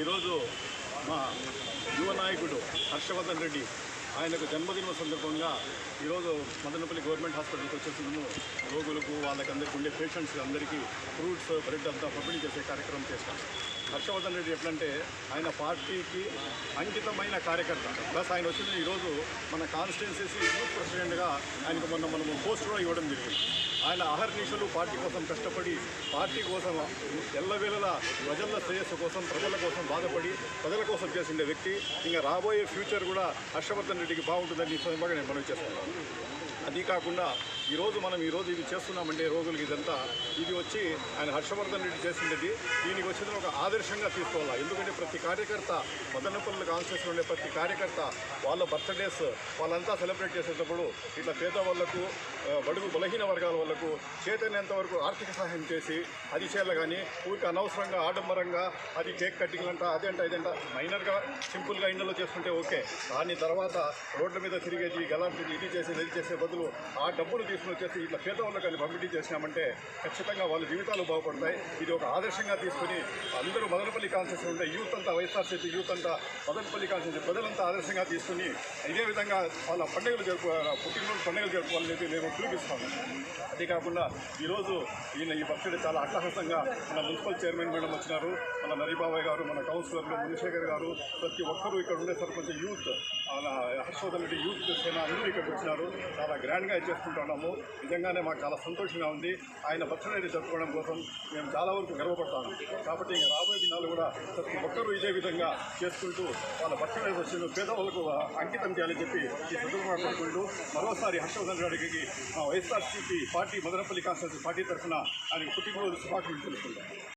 ఈరోజు మా యువ నాయకుడు హర్షవర్ధన్ రెడ్డి ఆయనకు జన్మదినం సందర్భంగా ఈరోజు మదనపల్లి గవర్నమెంట్ హాస్పిటల్కి వచ్చేసినాము. రోగులకు వాళ్ళకందరికీ ఉండే పేషెంట్స్ అందరికీ ఫ్రూట్స్ బ్రెడ్ అంతా పంపిణీ చేసే కార్యక్రమం చేస్తాం. హర్షవర్ధన్ రెడ్డి ఎట్లంటే ఆయన పార్టీకి అంకితమైన కార్యకర్త. ప్లస్ ఆయన వచ్చిన ఈరోజు మన కాన్స్టిట్యున్సీ యూత్ కూడా ఆయనకు మొన్న మనము పోస్ట్ కూడా ఇవ్వడం జరిగింది. ఆయన అహర్నిశలు పార్టీ కోసం కష్టపడి పార్టీ కోసం ఎల్లవేళలా ప్రజల శ్రేయస్సు కోసం ప్రజల కోసం బాధపడి ప్రజల కోసం చేసిండే వ్యక్తి. ఇంకా రాబోయే ఫ్యూచర్ కూడా హర్షవర్ధన్ రెడ్డికి బాగుంటుందని సందర్భంగా నేను మనవి చేస్తున్నాను. అది కాకుండా ఈరోజు మనం ఈరోజు ఇది చేస్తున్నామంటే రోజులకి ఇదంతా ఇది వచ్చి ఆయన హర్షవర్ధన్ రెడ్డి చేసిండేది. దీనికి వచ్చిన ఒక ఆదర్శంగా తీసుకోవాలి? ఎందుకంటే ప్రతి కార్యకర్త మదనపల్లి కాన్స్టిట్యూషన్ ఉండే ప్రతి కార్యకర్త వాళ్ళ బర్త్డేస్ వాళ్ళంతా సెలబ్రేట్ చేసేటప్పుడు ఇట్లా పేద వాళ్ళకు బడుగు బలహీన వర్గాల వాళ్ళకు చేతనేంత వరకు ఆర్థిక సహాయం చేసి అది చేయాలి కానీ ఊరికి అనవసరంగా ఆడంబరంగా అది కేక్ కట్టింగ్ అంట అదేంట ఇదేంట మైనర్గా సింపుల్గా ఇండ్లలో చేసుకుంటే ఓకే. దాని తర్వాత రోడ్ల మీద తిరిగేది గలాంటిది ఇది చేసేది ఇది చేసే బదులు ఆ డబ్బులు తీసుకుని వచ్చేసి ఇట్లా పేద వాళ్ళకి అని పంపిణీ చేసినామంటే ఖచ్చితంగా వాళ్ళ జీవితాలు బాగుపడతాయి. ఇది ఒక ఆదర్శంగా తీసుకుని అందరూ మదనపల్లి కాన్సెన్స్ ఉంటే యూత్ అంతా వైఎస్ఆర్సీపీ యూత్ అంతా మదనపల్లి కాన్సెన్స్ ప్రజలంతా ఆదర్శంగా తీసుకుని ఇదే విధంగా వాళ్ళ పండుగలు జరుపు పుట్టినరోజు పండుగలు జరుపుకోవాలని చెప్పి మేము పిలిపిస్తాము అదే కాకుండా ఈరోజు ఈయన ఈ బర్త్డే చాలా అట్టహాసంగా మన మున్సిపల్ చైర్మన్ మేడం వచ్చినారు. మన నరిబాబాయ్ గారు మన కౌన్సిలర్లు మునిశేఖర్ గారు ప్రతి ఒక్కరూ ఇక్కడ ఉండే సర్పంచ్ యూత్ మన హర్షవర్ధన్ రెడ్డి యూత్ సేన అందరూ ఇక్కడికి వచ్చినారు. చాలా గ్రాండ్గా చేసుకుంటున్నాము. నిజంగానే మాకు చాలా సంతోషంగా ఉంది. ఆయన బర్త్డే జరుపుకోవడం కోసం మేము చాలా వరకు గర్వపడతాము కాబట్టి ఇంకా రాబోయే దినాలు కూడా ప్రతి ఒక్కరూ ఇదే విధంగా చేసుకుంటూ వాళ్ళ బర్త్డే వచ్చిన పేదవాళ్ళకు అంకితం చేయాలని చెప్పి ఈ సందర్భంగా కోరుకుంటూ మరోసారి హర్షవర్ధన్ రెడ్డికి YSRCP party Madanapalle constituency party తరఫున ఆయనకు పుట్టినరోజు శుభాకాంక్షలు తెలుసుకుంటాం